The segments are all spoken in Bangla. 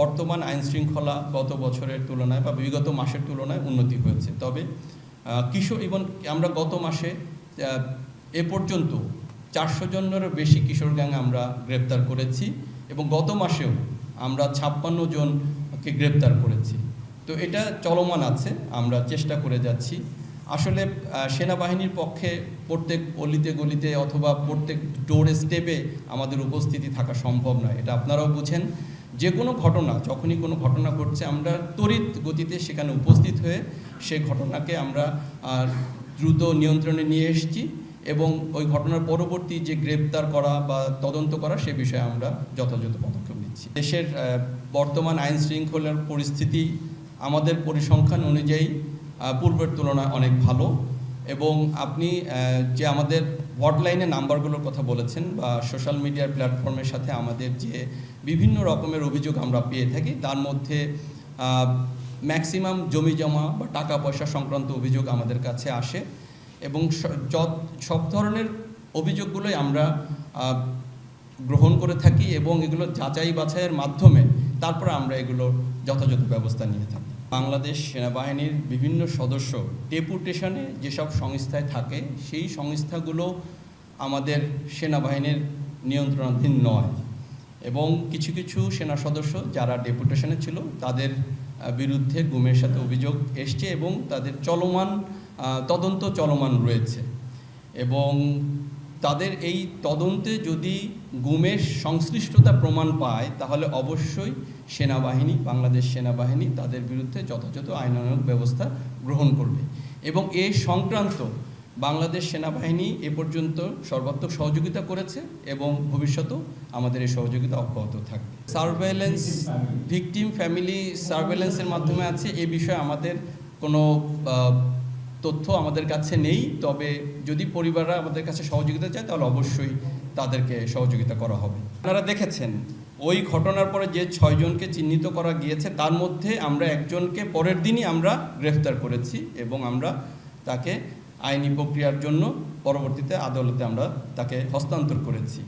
বর্তমান আইন শৃঙ্খলা গত বছরের তুলনায় বা বিগত মাসের তুলনায় উন্নতি হয়েছে। তবে কিশোর ইভন আমরা গত মাসে এ পর্যন্ত চারশো জনেরও বেশি কিশোর গ্যাং আমরা গ্রেপ্তার করেছি এবং গত মাসেও আমরা ছাপ্পান্ন জনকে গ্রেপ্তার করেছি। তো এটা চলমান আছে, আমরা চেষ্টা করে যাচ্ছি। আসলে সেনাবাহিনীর পক্ষে প্রত্যেক অলিতে গলিতে অথবা প্রত্যেক ডোর স্টেপে আমাদের উপস্থিতি থাকা সম্ভব নয়, এটা আপনারাও বুঝেন। যে কোনো ঘটনা, যখনই কোনো ঘটনা ঘটছে, আমরা তড়িৎ গতিতে সেখানে উপস্থিত হয়ে সেই ঘটনাকে আমরা দ্রুত নিয়ন্ত্রণে নিয়ে এসেছি এবং ওই ঘটনার পরবর্তী যে গ্রেপ্তার করা বা তদন্ত করা, সে বিষয়ে আমরা যথাযথ পদক্ষেপ নিচ্ছি। দেশের বর্তমান আইন শৃঙ্খলার পরিস্থিতি আমাদের পরিসংখ্যান অনুযায়ী পূর্বের তুলনায় অনেক ভালো। এবং আপনি যে আমাদের হটলাইনে নাম্বারগুলোর কথা বলেছেন বা সোশ্যাল মিডিয়ার প্ল্যাটফর্মের সাথে আমাদের যে বিভিন্ন রকমের অভিযোগ আমরা পেয়ে থাকি, তার মধ্যে ম্যাক্সিমাম জমি জমা বা টাকা পয়সা সংক্রান্ত অভিযোগ আমাদের কাছে আসে এবং সব ধরনের অভিযোগগুলোই আমরা গ্রহণ করে থাকি এবং এগুলো যাচাই বাছাইয়ের মাধ্যমে তারপর আমরা এগুলো যথাযথ ব্যবস্থা নিয়ে থাকি। বাংলাদেশ সেনাবাহিনীর বিভিন্ন সদস্য ডেপুটেশনে যেসব সংস্থায় থাকে, সেই সংস্থাগুলো আমাদের সেনাবাহিনীর নিয়ন্ত্রণাধীন নয়। এবং কিছু কিছু সেনা সদস্য যারা ডেপুটেশনে ছিল, তাদের বিরুদ্ধে গুমের সাথে অভিযোগ এসছে এবং তাদের চলমান তদন্ত চলমান রয়েছে। এবং তাদের এই তদন্তে যদি গুমের সংশ্লিষ্টতা প্রমাণ পায়, তাহলে অবশ্যই সেনাবাহিনী, বাংলাদেশ সেনাবাহিনী তাদের বিরুদ্ধে যথাযথ আইনানুগ ব্যবস্থা গ্রহণ করবে। এবং এ সংক্রান্ত বাংলাদেশ সেনাবাহিনী এ পর্যন্ত সর্বাত্মক সহযোগিতা করেছে এবং ভবিষ্যতেও আমাদের এই সহযোগিতা অব্যাহত থাকবে। সার্ভেলেন্স ভিকটিম ফ্যামিলি সার্ভেলেন্সের মাধ্যমে আছে। এ বিষয়ে আমাদের কোনো তথ্য আমাদের কাছে নেই, তবে যদি পরিবাররা আমাদের কাছে সহযোগিতা চায়, তাহলে অবশ্যই তাদেরকে সহযোগিতা করা হবে। আপনারা দেখেছেন, ওই ঘটনার পরে যে ছয়জনকে চিহ্নিত করা গিয়েছে, তার মধ্যে আমরা একজনকে পরের দিনই আমরা গ্রেফতার করেছি এবং আমরা তাকে আইনি প্রক্রিয়ার জন্য পরবর্তীতে আদালতে আমরা তাকে হস্তান্তর করেছি।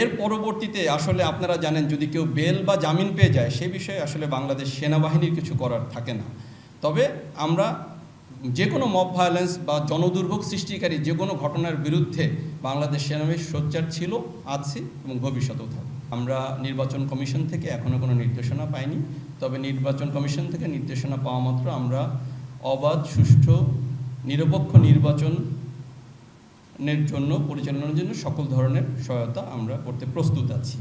এর পরবর্তীতে আসলে আপনারা জানেন, যদি কেউ বেল বা জামিন পেয়ে যায়, সে বিষয়ে আসলে বাংলাদেশ সেনাবাহিনীর কিছু করার থাকে না। তবে আমরা যে কোনো মব ভায়োলেন্স বা জনদুর্ভোগ সৃষ্টিকারী যে কোনো ঘটনার বিরুদ্ধে বাংলাদেশ সেনাবাহিনী সোচ্চার ছিল আছে এবং ভবিষ্যতেও থাকবে আমরা নির্বাচন কমিশন থেকে এখনও কোনো নির্দেশনা পাইনি, তবে নির্বাচন কমিশন থেকে নির্দেশনা পাওয়া মাত্র আমরা অবাধ, সুষ্ঠু, নিরপেক্ষ নির্বাচনের জন্য, পরিচালনার জন্য সকল ধরনের সহায়তা আমরা করতে প্রস্তুত আছি।